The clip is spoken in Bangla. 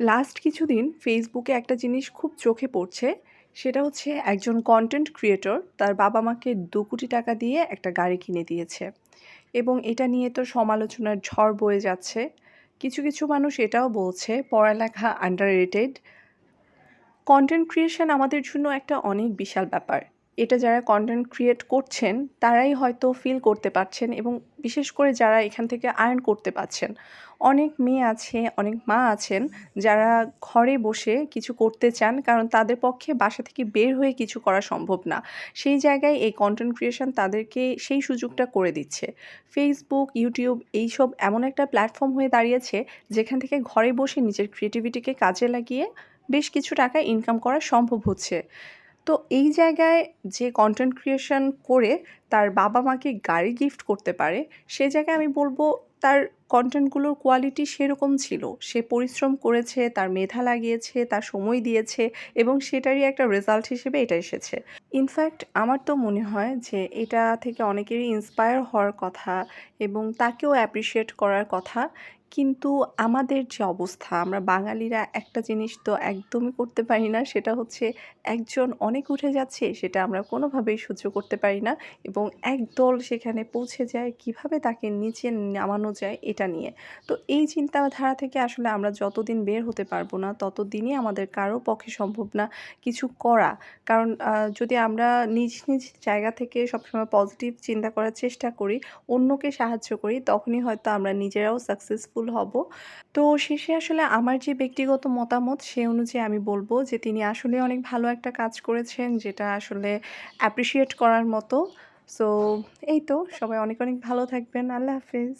লাস্ট কিছুদিন ফেসবুকে একটা জিনিস খুব চোখে পড়ছে, সেটা হচ্ছে একজন কন্টেন্ট ক্রিয়েটর তার বাবা মাকে দু কোটি টাকা দিয়ে একটা গাড়ি কিনে দিয়েছে। এবং এটা নিয়ে তো সমালোচনার ঝড় বয়ে যাচ্ছে। কিছু কিছু মানুষ এটাও বলছে, পড়ালেখা আন্ডার রেটেড কন্টেন্ট ক্রিয়েশন আমাদের জন্য একটা অনেক বিশাল ব্যাপার। এটা যারা কন্টেন্ট ক্রিয়েট করছেন, তারাই হয়তো ফিল করতে পারছেন এবং বিশেষ করে যারা এখান থেকে আর্ন করতে পারছেন। অনেক মেয়ে আছে, অনেক মা আছেন যারা ঘরে বসে কিছু করতে চান কারণ তাদের পক্ষে বাসা থেকে বের হয়ে কিছু করা সম্ভব না। সেই জায়গায় এই কন্টেন্ট ক্রিয়েশন তাদেরকে সেই সুযোগটা করে দিচ্ছে। ফেসবুক ইউটিউব এইসব এমন একটা প্ল্যাটফর্ম হয়ে দাঁড়িয়েছে যেখান থেকে ঘরে বসে নিজের ক্রিয়েটিভিটিকে কাজে লাগিয়ে বেশ কিছু টাকা ইনকাম করা সম্ভব হচ্ছে। তো এই জায়গায় যে কন্টেন্ট ক্রিয়েশন করে তার বাবা মাকে গাড়ি গিফট করতে পারে, সে জায়গায় আমি বলব তার কন্টেন্টগুলোর কোয়ালিটি সেরকম ছিল। সে পরিশ্রম করেছে, তার মেধা লাগিয়েছে, তার সময় দিয়েছে এবং সেটারই একটা রেজাল্ট হিসেবে এটা এসেছে। ইনফ্যাক্ট আমার তো মনে হয় যে এটা থেকে অনেকেরই ইন্সপায়ার হওয়ার কথা এবং তাকেও অ্যাপ্রিসিয়েট করার কথা। কিন্তু আমাদের যে অবস্থা, আমরা বাঙালিরা একটা জিনিস তো একদমই করতে পারি না, সেটা হচ্ছে একজন অনেক উঠে যাচ্ছে, সেটা আমরা কোনোভাবেই সহ্য করতে পারি না এবং একদল সেখানে পৌঁছে যায়, কীভাবে তাকে নিচে নামানো যায় এটা নিয়ে। তো এই চিন্তাধারা থেকে আসলে আমরা যতদিন বের হতে পারব না, ততদিনই আমাদের কারও পক্ষে সম্ভব না কিছু করা। কারণ যদি আমরা নিজ নিজ জায়গা থেকে সবসময় পজিটিভ চিন্তা করার চেষ্টা করি, অন্যকে সাহায্য করি, তখনই হয়তো আমরা নিজেরাও সাকসেসফুল হব। তো শেষে আসলে আমার যে ব্যক্তিগত মতামত, সে অনুযায়ী আমি বলব যে তিনি আসলে অনেক ভালো একটা কাজ করেছেন, যেটা আসলে অ্যাপ্রিসিয়েট করার মতো। সো এই তো সবাই অনেক অনেক ভালো থাকবেন। আল্লাহ হাফিজ।